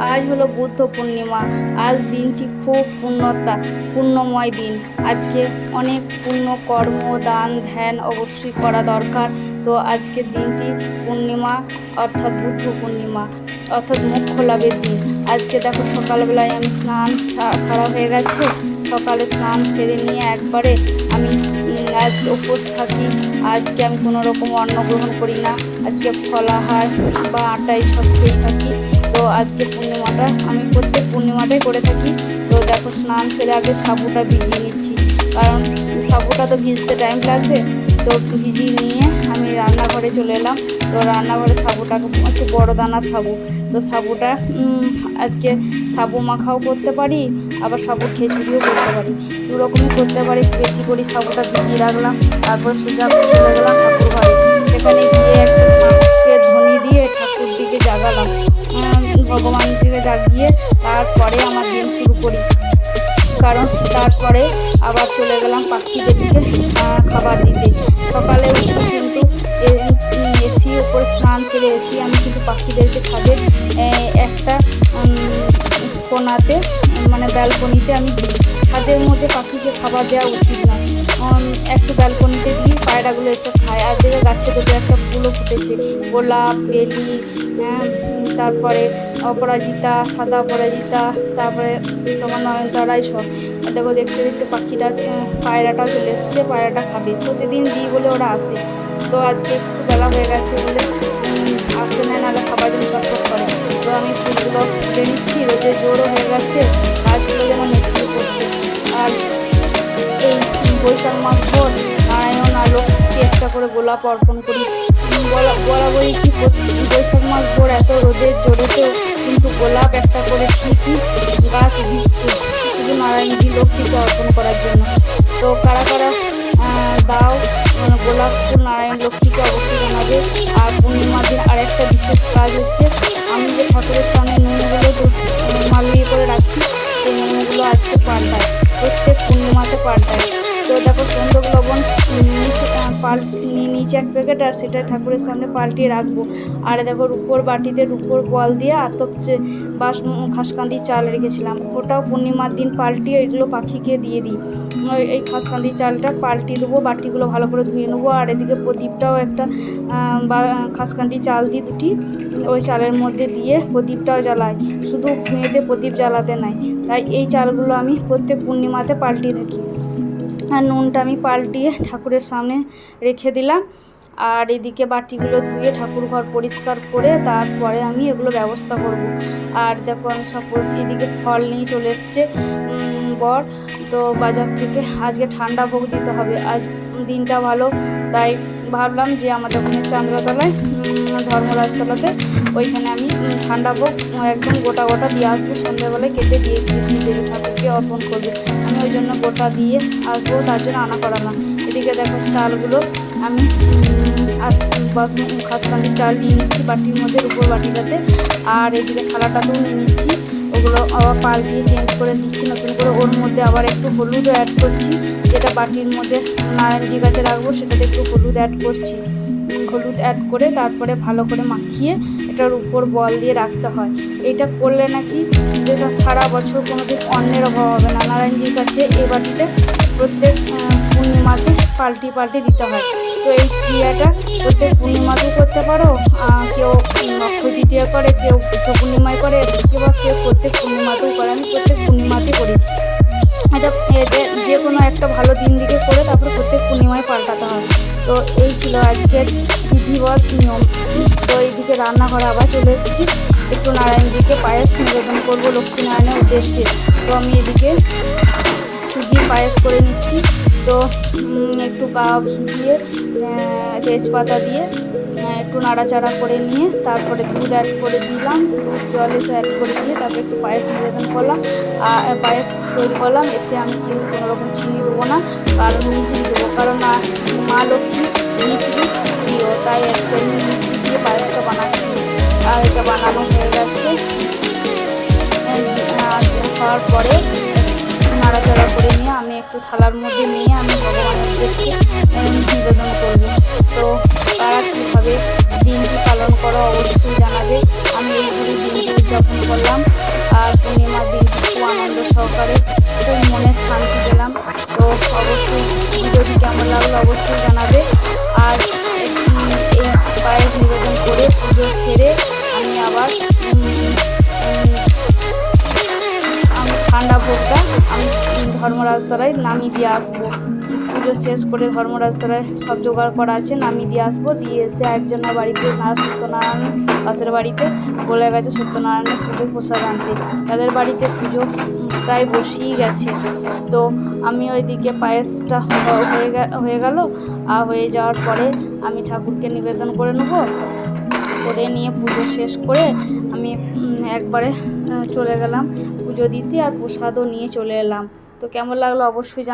আজ হলো বুদ্ধ পূর্ণিমা। আজ দিনটি খুব পূর্ণতা পুণ্যময় দিন। আজকে অনেক পুণ্য কর্ম, দান, ধ্যান অবশ্যই করা দরকার। তো আজকের দিনটি পূর্ণিমা, অর্থাৎ বুদ্ধ পূর্ণিমা, অর্থাৎ মুখ্য লাভের দিন। আজকে দেখো সকালবেলায় আমি স্নান করা হয়ে গেছে। সকালে স্নান সেরে নিয়ে একবারে আমি আজ উপোস থাকি। আজকে আমি কোনো রকম অন্ন গ্রহণ করি না। আজকে ফলাহার বা আটা এইসব খেয়েই থাকি। তো আজকে পূর্ণিমাটা, আমি প্রত্যেক পূর্ণিমাটাই করে থাকি। তো দেখো, স্নান সেরে আগে সাবুটা ভিজিয়ে নিচ্ছি। কারণ সাবুটা তো ভিজতে টাইম লাগবে। তো ভিজিয়ে নিয়ে আমি রান্নাঘরে চলে এলাম। তো রান্নাঘরে সাবুটা হচ্ছে বড় দানার সাবু। তো সাবুটা আজকে সাবু মাখাও করতে পারি, আবার সাবু খিচুড়িও করতে পারি। দু রকমই করতে পারি। বেশি করে সাবুটা ভিজিয়ে রাখলাম। তারপর সোজা চলে চলে গেলাম পাখিদেরকে আহ, খাবার দিতে। সকালে উঠে কিন্তু এসি উপর স্নান সেরে এসি আমি কিন্তু পাখিদেরকে আহ, একটা কোনাতে মানে ব্যালকনিতে আমি ছাদের মধ্যে পাখিকে খাবার দেওয়া উচিত না। একটু ব্যালকনিতে দিই পায়রাগুলো এসে খায়। আর দেখে গাছে দেখে একটা ফুলও ফুটেছে। গোলাপ বেলি হ্যাঁ, তারপরে অপরাজিতা সাদা অপরাজিতা তারপরে তোমার নয়নতারা সব দেখো দেখতে দেখতে পাখিটা আহ, পায়রাটাও চলে এসছে পায়রাটা খাবে। প্রতিদিন দিই বলে ওরা আসে। তো আজকে একটু বেলা হয়ে গেছে বলে আসে না নাহলে খাবার দিন চটপট করে তো আমি ফুলগুলো তুলে নিচ্ছি রোদের জোরও হয়ে গেছে গাছগুলো যেন নেতিয়ে পড়ছে আর এই বৈশাখ মাস ভোর নারায়ণ আর লক্ষ্মীকে একটা করে গোলাপ অর্পণ করি। বলা বলা বলি কি বৈশাখ মাস ভোর এত রোদের জোরেতেও কিন্তু গোলাপ একটা করে ঠিকই গাছ দিচ্ছে। শুধু নারায়ণজি লক্ষ্মীকে অর্পণ করার জন্য। তো কারা কারা দাও মানে গোলাপ ফুল নারায়ণ লক্ষ্মীকে অবশ্যই জানাবে। আর পূর্ণিমার দিন আরেকটা বিশেষ কাজ হচ্ছে, আমি যে ঠাকুরের সামনে নুনগুলো মালিয়ে করে রাখছি, সেই নুনগুলো আজকে পাল্টাই প্রত্যেক পূর্ণিমাতে পাল্টাই তো দেখো সন্দক লবণ নিচে পাল নিয়ে নিচে এক প্যাকেট আর সেটা ঠাকুরের সামনে পাল্টিয়ে রাখব। আর দেখো রুপোর বাটিতে রুপোর বল দিয়ে আতপ বাস খাসকান্দি চাল রেখেছিলাম। ওটাও পূর্ণিমার দিন পাল্টিয়ে এগুলো পাখিকে দিয়ে দিই। এই খাসকান্দি চালটা পাল্টিয়ে দেবো, বাটিগুলো ভালো করে ধুয়ে নেব। আর এদিকে প্রদীপটাও একটা খাসকান্দি চাল দিই দুটি, ওই চালের মধ্যে দিয়ে প্রদীপটাও জ্বালাই। শুধু মেয়েদের প্রদীপ জ্বালাতে নাই। তাই এই চালগুলো আমি প্রত্যেক পূর্ণিমাতে পাল্টিয়ে থাকি। আর নুনটা আমি পাল্টিয়ে ঠাকুরের সামনে রেখে দিলাম। আর এদিকে বাটিগুলো ধুয়ে ঠাকুর ঘর পরিষ্কার করে তারপরে আমি এগুলো ব্যবস্থা করব। আর দেখো আমি সব এদিকে ফল নিয়ে চলে এসছে বর। তো বাজার থেকে আজকে ঠান্ডা ভোগ দিতে হবে। আজ দিনটা ভালো, তাই ভাবলাম যে আমাদের ওখানে চান্দ্রতলায় ধর্মরাজতলাতে ওইখানে আমি ঠান্ডা ভোগ একদম গোটা গোটা দিয়ে আসব। সন্ধ্যাবেলায় কেটে দিয়ে দিয়ে ঠাকুরকে অর্পণ করবে। আমি ওই জন্য গোটা দিয়ে আসব, তার জন্য আনা করালাম এদিকে দেখো চালগুলো আমি খাসকান্দির চাল নিয়ে নিচ্ছি বাটির মধ্যে উপর বাটিটাতে। আর এদিকে থালাটাতেও নিয়ে নিচ্ছি। ওগুলো আবার পাল্টিয়ে চেঞ্জ করে দিচ্ছি, নতুন করে ওর মধ্যে আবার একটু হলুদও অ্যাড করছি। যেটা বাটির মধ্যে নারায়ণজি গাছে রাখব, সেটাতে একটু হলুদ অ্যাড করছি। হলুদ অ্যাড করে তারপরে ভালো করে মাখিয়ে এটার উপর বল দিয়ে রাখতে হয়। এটা করলে নাকি যেটা সারা বছর কোনোদিন অন্যের অভাব হবে না। নারায়ণজির কাছে এই বাটিতে প্রত্যেক পূর্ণিমাতে পাল্টি পাল্টি দিতে হয়। তো এই ক্রিয়াটা প্রত্যেক পূর্ণিমাতেও করতে পারো কেউ অক্ষয় তৃতীয়া করে, কেউ বুদ্ধ পূর্ণিমায় করে কিংবা কেউ প্রত্যেক পূর্ণিমাতেও করে, আমি প্রত্যেক পূর্ণিমাতেই করি। এটা যে কোনো একটা ভালো দিন দিকে করে তারপরে প্রত্যেক পূর্ণিমায় পাল্টাতে হয়। তো এই ছিল আজকের বিধিবৎ নিয়ম। তো এইদিকে রান্নাঘরে আবার চলে এসেছি। একটু নারায়ণজিকে পায়েস নিবেদন করব লক্ষ্মীনারায়ণের উদ্দেশ্যে। তো আমি এদিকে সুজি পায়েস করে নিচ্ছি। তো একটু গা দিয়ে তেজপাতা দিয়ে একটু নাড়াচাড়া করে নিয়ে, তারপরে দুধ অ্যাড করে দিলাম জল এসে অ্যাড করে দিয়ে, তারপরে একটু পায়েস নিবেদন করলাম আর পায়েস তৈরি করলাম, এতে আমি কিন্তু কোনো রকম চিনি দেবো না, কারণ মিষ্টি দেবো, কারণ মা লক্ষ্মী মিষ্টি প্রিয়, তাই একটা মিষ্টি দিয়ে পায়েসটা বানাচ্ছি, আর এটা বানানো হয়ে গেছে। খাওয়ার পরে করে নিয়ে আমি একটু থালার মধ্যে নিয়ে আমি নিবেদন করব। তো তারা কীভাবে দিনটি পালন করা অবশ্যই জানাবে। আমি এইভাবে দিনটি উদযাপন করলাম আর পূর্ণিমার দিনটি খুব আনন্দ সহকারে, খুব মনে শান্তি পেলাম। তো অবশ্যই ভিডিওটি কেমন লাগল অবশ্যই জানাবে। আমি ঠান্ডা ভোগটা আমি ধর্মরাজতলায় নামিয়ে দিয়ে আসব। পুজো শেষ করে ধর্মরাজতলায় সব জোগাড় করা আছে, নামিয়ে দিয়ে আসব। দিয়ে এসে একজনের বাড়িতে না সত্যনারায়ণ পাশের বাড়িতে বলে গেছে সত্যনারায়ণের পুজো প্রসাদ আনতে। তাদের বাড়িতে পুজো প্রায় বসেই গেছে। তো আমি ওইদিকে পায়েসটা হয়ে হয়ে গেল। আর হয়ে যাওয়ার পরে আমি ঠাকুরকে নিবেদন করে নেব। করে নিয়ে পুজো শেষ করে আমি একবারে চলে গেলাম। পুজো দিতে আর প্রসাদও নিয়ে চলে এলাম। তো কেমন লাগল অবশ্যই জান